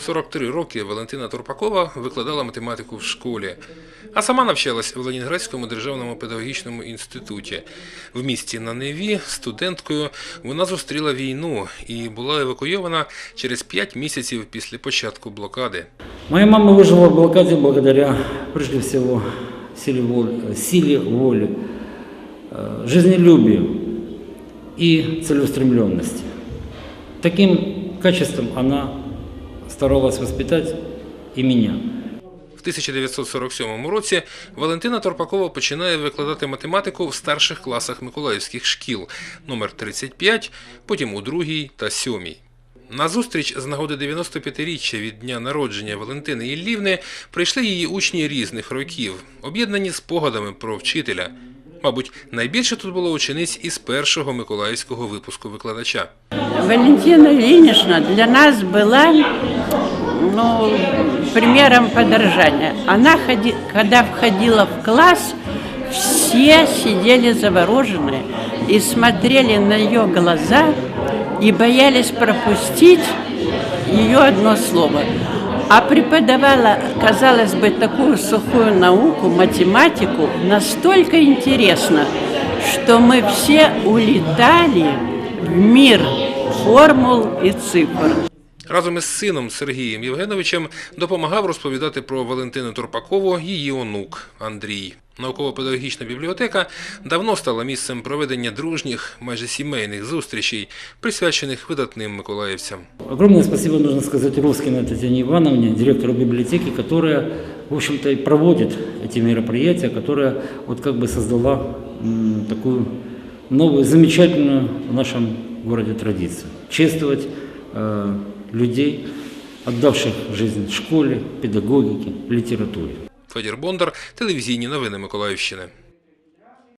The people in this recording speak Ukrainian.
43 роки Валентина Турпакова викладала математику в школі, а сама навчалась в Ленінградському державному педагогічному інституті. В місті на Неві студенткою вона зустріла війну і була евакуйована через 5 місяців після початку блокади. Моя мама выжила в блокаде благодаря, прежде всего, силе воли, силе воли э, жизнелюбию и целеустремленности. Таким качеством она старалась воспитать и меня. В 1947 році Валентина Торпакова починає викладати математику в старших класах миколаївських шкіл номер 35, потім у другій та сьомій. На зустріч з нагоди 95-річчя від дня народження Валентини Іллівни прийшли її учні різних років, об'єднані спогадами про вчителя. Мабуть, найбільше тут було учениць із першого миколаївського випуску викладача. Валентина Ильинична для нас была ну, примером подражания. Она, ходи, когда входила в класс, все сидели завороженные и смотрели на ее глаза и боялись пропустить ее одно слово. А преподавала, казалось бы, такую сухую науку, математику, настолько интересно, что мы все улетали в мир формул и цифр. Разом із сином Сергієм Євгеновичем допомагав розповідати про Валентину Турпакову її онук Андрій. Науково-педагогічна бібліотека давно стала місцем проведення дружніх, майже сімейних зустрічей, присвячених видатним миколаївцям. Огромное спасибо нужно сказать Рускиной Татьяне Ивановне, директору библиотеки, которая, в общем-то, и проводит эти мероприятия, которая вот как бы создала м, такую новую, замечательную в нашем городе традицию. Чествовать э, людей, отдавших жизнь школе, педагогике, литературе. Федір Бондар, телевізійні новини Миколаївщини.